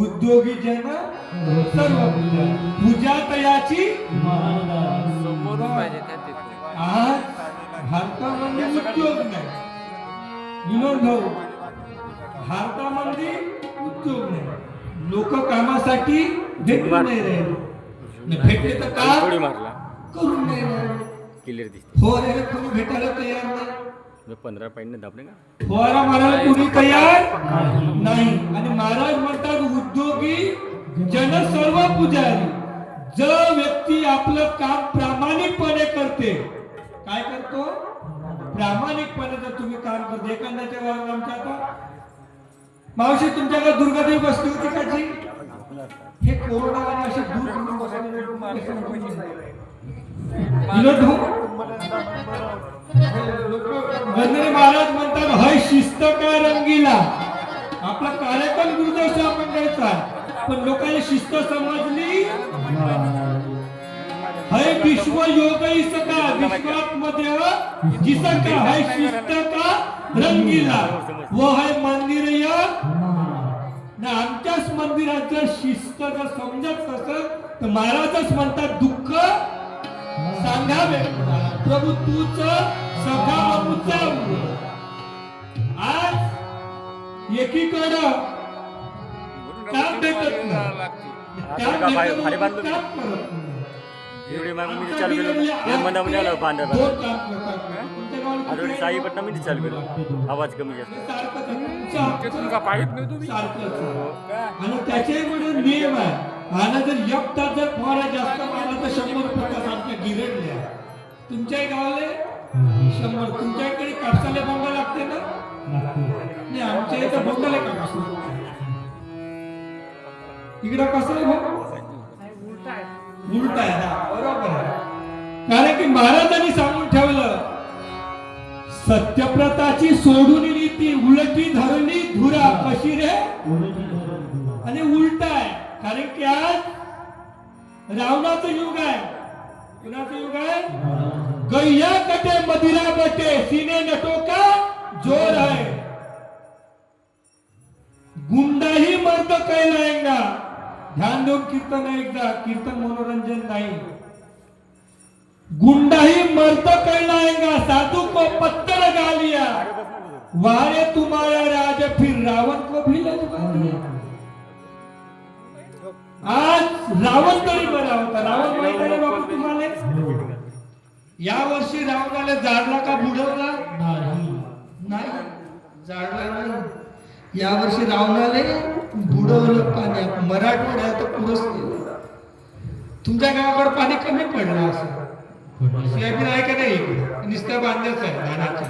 उद्योगी जन सर्व पूजा पूजा तयाची आज भारतामध्ये उद्योग नाही. विनोद भाऊ भारतामध्ये उद्योग नाही. लोक कामासाठी भेटून नाही राहिले. भेटले तर का? करून नाही राहिले. हो रे भेटायला तयार नाही. पंधरा पॉईंट दाबले का? फवारा मारायला कुणी तयार? नाही. आणि महाराज म्हणतात उद्योगी जन सर्व पुजारी जो व्यक्ती आपलं काम प्रामाणिकपणे करते. काय करतो? प्रामाणिकपणे जर तुम्ही काम करते एखाद्याच्या गावात आमच्या आता मावशी तुमच्याकडे दुर्गादेवी बसली होती का जी? हे कोरोना आणि असे दूर दूर बसलेले लोक कसे बसले? विनोद भाऊ? वंदने महाराज म्हणतात हय शिस्त का रंगीला. आपला कार्यक्रम गुरुदर्शन आपण करायचा पण लोकांनी शिस्त समजली? हय विश्व योग सका विश्वात्मदेवमध्ये जिसका हय शिस्त का रंगीला. व हय मंदिर ना आमच्याच मंदिरात जर शिस्त जर समजत नसेल तर महाराजच म्हणतात दुःख सांगावे. प्रभू तूच सखा आज एकीकडं काम भेटत हे साई पटना मी चालू केलं. आवाज कमी जास्त. तुमचं- सारखंच आहे. आणि त्याच्यामुळे नियम आहे. आणि जर एक तास जर फवारा जास्त मारला तर शंभर रुपये तास आमच्या गिरणल्या तुमच्या गावाले शंभर. तुमच्याकडे कापसाले बोंगा लागते ना? नाही आमच्या इथं बोंगाले कापूस इकडं कसं आहे भाऊ उलट आहे हा, बरोबर आहे. कारण की महाराजांनी सांगून ठेवलं सत्यप्रताची सोडून नीती उलटी धरणी धुरा कशी रे? आणि उलट आहे. कारण की आज रावणाचं युग आहे. गैया कटे, मदिरा बटे, सीने नटो का ज़ोर आहे गुंडाही मर्द कैलाएँगा ध्यान देऊन कीर्तन है एकदा कीर्तन मनोरंजन नाही। गुंडाही मर्द कैलाएँगा साधु को पत्थर लगा लिया। वारे तुम्हारा राज, फिर रावण को भी लजवा दिया। रावण तरी बरा होता. रावण माहीत आहे बाबू तुम्हाला या वर्षी रावणाला जाडला का बुडवला? नाही. जाडला नाही. या वर्षी रावणाले बुडवलं पाणी. मराठवाड्यात पुरस केलं. तुमच्या गावाकडे पाणी कमी पडलं असं. सोयाबीन आहे का नाही नुसत्या बांधायचं आहे धानाच्या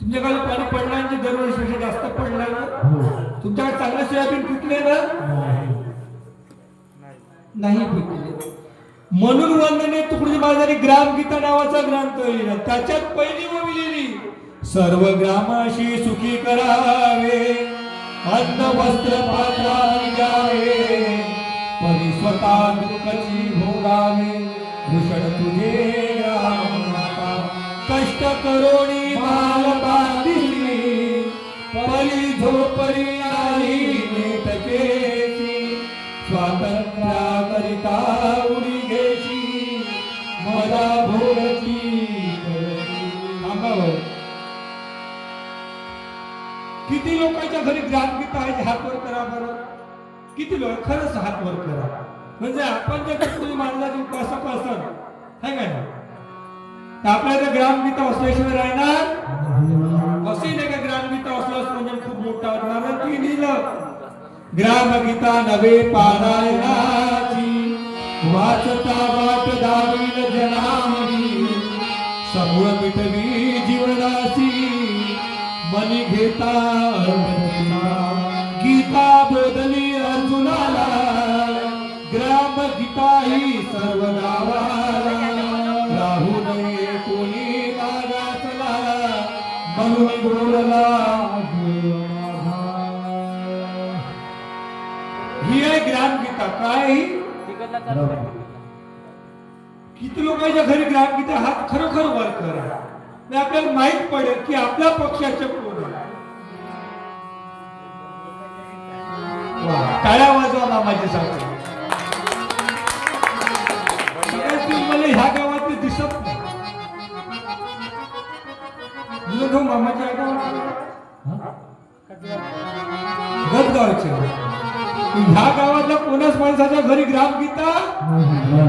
तुमच्या पाणी पडलं आणि दरवर्षीपेक्षा जास्त पडलं ना? तुमच्याकडे चांगलं सोयाबीन पिकले ना? नाही पिकले म्हणून वंदने तुकडीची बाजारी ग्रामगीता नावाचा ग्रंथ लिहिला. त्याच्यात पहिली ओवी लिहिली सर्व ग्रामाशी सुखी करावे अन्न वस्त्र पात्रावे परी स्वतः दुःखची भोगावे. भूषण तुझे कष्ट करोणी माल बांधिली परी झोपरी करिता उडी घ्यायची. मला भोरची किती लोकांच्या घरी ग्रामगीता आहे हात वर करा बरं. किती लोक खरंच हात वर करा. म्हणजे आपण जे तुम्ही मानला उपासक असाल है का नाही? तर आपल्या इथे ग्रामगीता असल्याशिवाय राहणार असे नाही का ग्रामगीता असल्यास म्हणजे खूप मोठा होणार ती लिहिलं ग्रामगीता नवे पारायणाची वाचता वाट दावील जनामणी समूळ मिटवी जीवनाची मनी घेता गीता बोधली अर्जुनाला. ग्राम गीता ही सर्व गावाला राहू नये कोणी मागासला म्हणून बोलला ही आहे ग्रामगीता काय किती लोकांच्या घरी ग्रामगीता हात खरोखर वर करा आणि आपल्याला माहीत पडेल की आपल्या पक्षाचे कोण आहे. टाळ्या वाजवा मामाची सांगतो मला ह्या गावात दिसत नाही. मामाच्या गावात ह्या गावातल्या कोणाच माणसाच्या घरी ग्रामगीता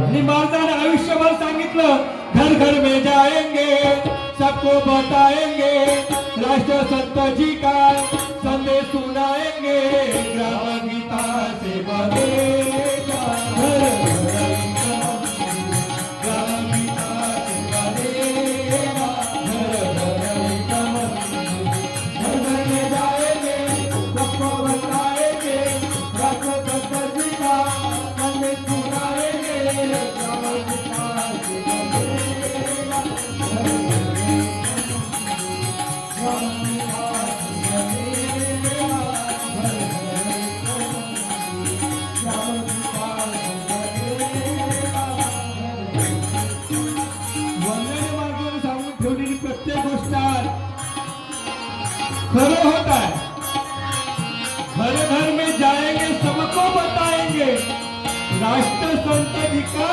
आणि माणसाने आयुष्यभर सांगितलं घर घर में जाएंगे सबको बताएंगे राष्ट्र संत जी का होत आहे. घर घर में जाएँगे, सबको बताएँगे. राष्ट्र संत जी का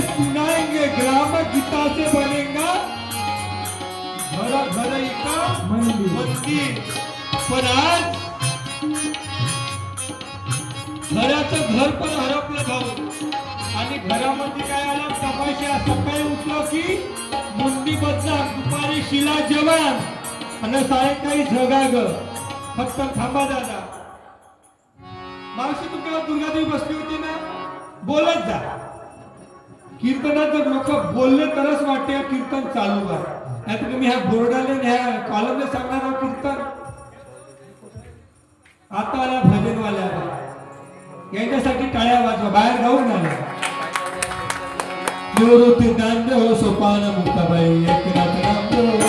सुनाएँगे, ग्राम गीता से बनेगा मंदिर. पण आज घराचं घर पण हरपलं जाऊ आणि घरामध्ये काय आलं? तपाशा सकाळी उठलो की मुंडी बदला दुपारी शिला जवान आणि सायंकाळी झगा ग फक्त थांबा दादा. मावशी तुमच्या दुर्गादेवी बसली होती ना? बोलत जा. कीर्तनात जर लोक बोलले तरच वाटते कीर्तन चालू आहे. नाही तर तुम्ही ह्या बोर्डाला ह्या कॉलमला सांगणार आहोत कीर्तन. आता आला भजनवाल्या. यांच्यासाठी टाळ्या वाजवा. बाहेर जाऊ आल्या निवृत्ती दांड हो सोपान मुक्ताबाई. एकनाथ रामदेव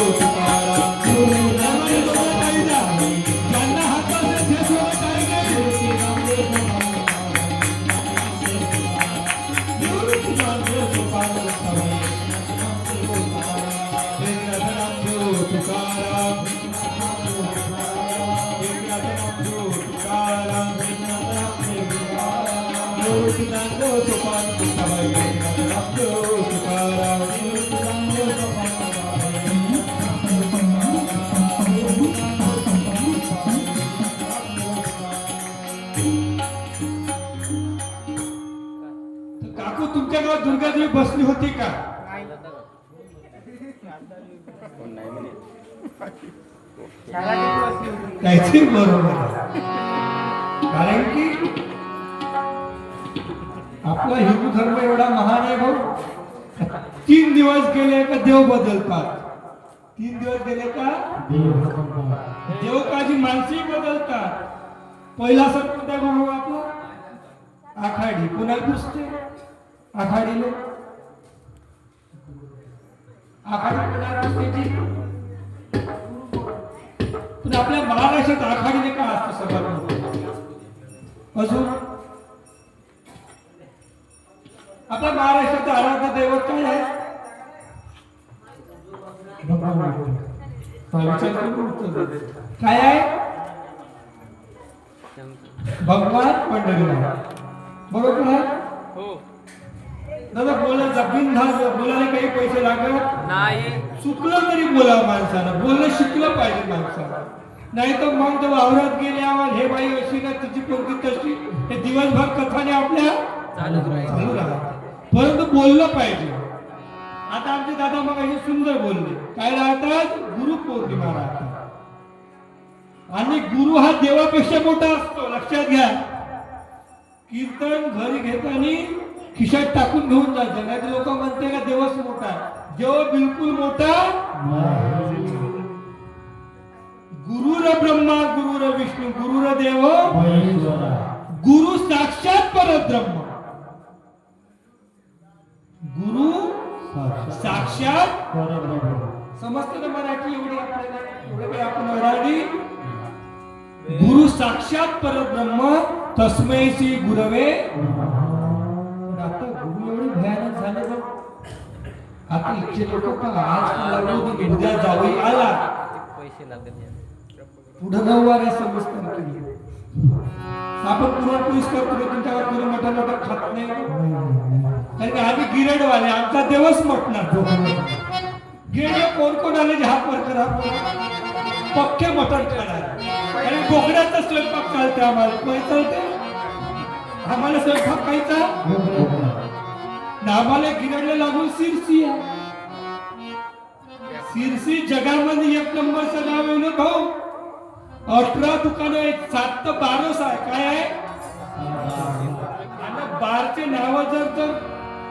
काकू तुमच्या गावात दुर्गादेवी बसली होती का? बरोबर. कारण की आपला हिंदू धर्म एवढा महान आहे भाऊ. तीन दिवस गेले का देव बदलतात. तीन दिवस गेले का? देव काजी माणसंही बदलतात. पहिला कोणता भाऊ आपला आखाडी. कोणाला पुसते? आखाडीले. आखाडी पुसते पण आपल्या महाराष्ट्रात आखाडीने का असतं सगळं? अजून? आपल्या महाराष्ट्राचं आराध्य दैवत काय आहे. काय आहे? भगवान पंढरीनाथ बरोबर आहे हो. दादा बोला जमीन बोलायला काही पैसे लागत? नाही. चुकलं तरी बोला माणसानं. बोलणं शिकलं पाहिजे माणसानं. नाही तर मग तो वावरात गेल्यावर हे बाई अशी ना तिची पोरगी तशी. हे दिवसभर कथाने आपल्या? चालू राहतात परंतु बोललं पाहिजे. आता आमचे दादा मग हे सुंदर बोलले. काय राहतात? गुरु पौर्णिमा राहतात. आणि गुरु हा देवापेक्षा मोठा असतो. लक्षात घ्या. कीर्तन घरी घेताना खिशात टाकून घेऊन जायचं नाही तर लोक म्हणते का देवच मोठा देव बिलकुल मोठा गुरुर ब्रह्मा गुरुर विष्णू गुरुर देव गुरु साक्षात परब्रह्म. गुरु साक्षात समजतं ना मराठी एवढी? आपल्याला एवढं काही आपण ओरडली गुरु साक्षात परब्रह्म तस्मै श्री गुरवे आता गुरु एवढे भयानक झाले बघ. आता इथचे लोक का आज उद्या जावई आला. पैसे लागत पुढे केली. आपण पुरणपोळीच करतो रे, तुमच्यावर पुरी मटण मटण खात नाही. कारण की आम्ही गिरडवाले आमचा देवच म्हटणार गिरड कोण कोण आले जे हात वर करा. पक्के मटण खाणार आणि बोकड्याचा स्वयंपाक चालते आम्हाला. काय चालते आम्हाला स्वयंपाक खायचा? आणि आम्हाला गिरडला लागून सिरसी आहे सिरसी जगामध्ये एक नंबरचं नाव आहे ना भाऊ? अठरा दुकानं आहेत. सात तर बारच आहे. काय आहे? बारचे नाव जर तर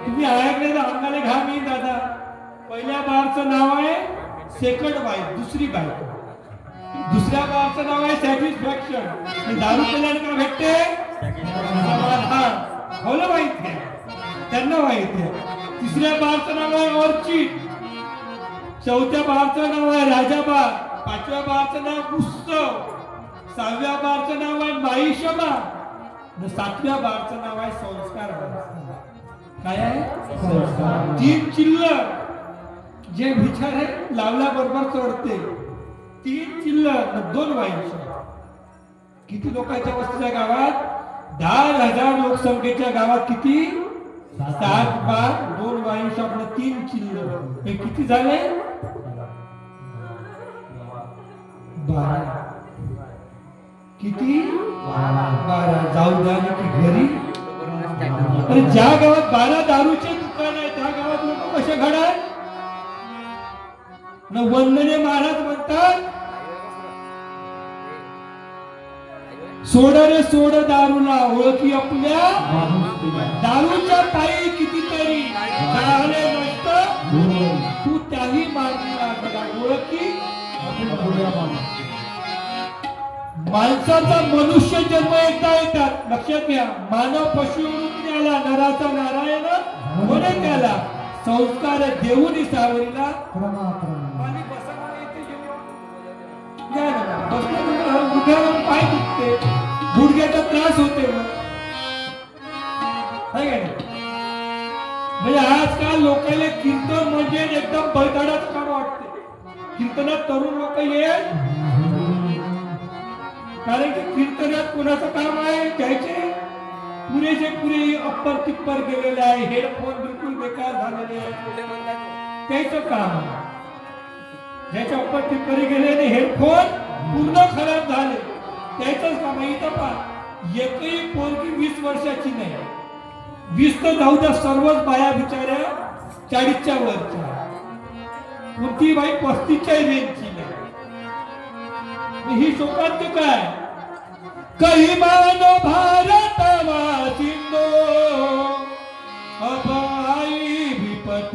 तुम्ही ऐकले तर अंगाने घाम येईल दादा. पहिल्या बारचं नाव आहे सेकंड बाईक दुसरी बाईक दुसऱ्या बारचं नाव आहे सॅटिस्फॅक्शन दारू पिल्याने काय भेटते? हो ना माहिती आहे त्यांना माहिती आहे तिसऱ्या बारचं नाव आहे ऑर्चिड चौथ्या बारचं नाव आहे राजाबाग पाचव्या बारचं नाव उत्सव सहाव्या बारचं नाव आहे माईशमा आणि सातव्या बारचं नाव आहे संस्कार. काय आहे? तीन चिल्लर. जे विचार आहे लावल्या बरोबर चढते तीन चिल्लर दोन वाईन किती लोकांच्या वस्तीच्या गावात? दहा हजार लोकसंख्येच्या गावात किती? सात पाच दोन वाईन शॉप तीन चिल्लर. हे किती झाले? बारा. किती? बारा. जाऊ द्या की घरी. अरे ज्या गावात बारा दारूचे दुकान आहे त्या गावात लोक कसे घडाय न वंदने महाराज म्हणतात सोड रे सोड दारूला ओळखी आपल्या? दारूच्या पायी कितीतरी तू त्याही मार्गाला. ओळखी? माणसाचा मनुष्य जन्म एकदा येतात. लक्षात घ्या मानव पशु आला नराचा नारायण होणे त्याला संस्कार देऊन सावरीला पाय दुखते. गुडघ्याचा त्रास होते म्हणजे आजकाल लोकांना कीर्तन म्हणजे एकदम बैताडाच काम वाटते कीर्तनात तरुण लोक येत कारण की कीर्तनात कोणाचं काम आहे? त्याचे पुरेचे पुरे अप्पर तिप्पर गेलेले आहे. हेडफोन बिलकुल बेकार झालेले आहे त्याचं काम. ज्याच्या अप्पर टिप्परी गेलेले हेडफोन पूर्ण खराब झाले. त्याच काम आहे इथं पहा. एकही पोरगी वीस वर्षाची नाही. वीस तर जाऊ द्या सर्वच बाया बिचाऱ्या चाळीसच्या वरच्या कोणती बाई पस्तीसच्या रेंजची नाही. ही शोकांत काय? काही मानो भारत वासिंदो अब आई विपत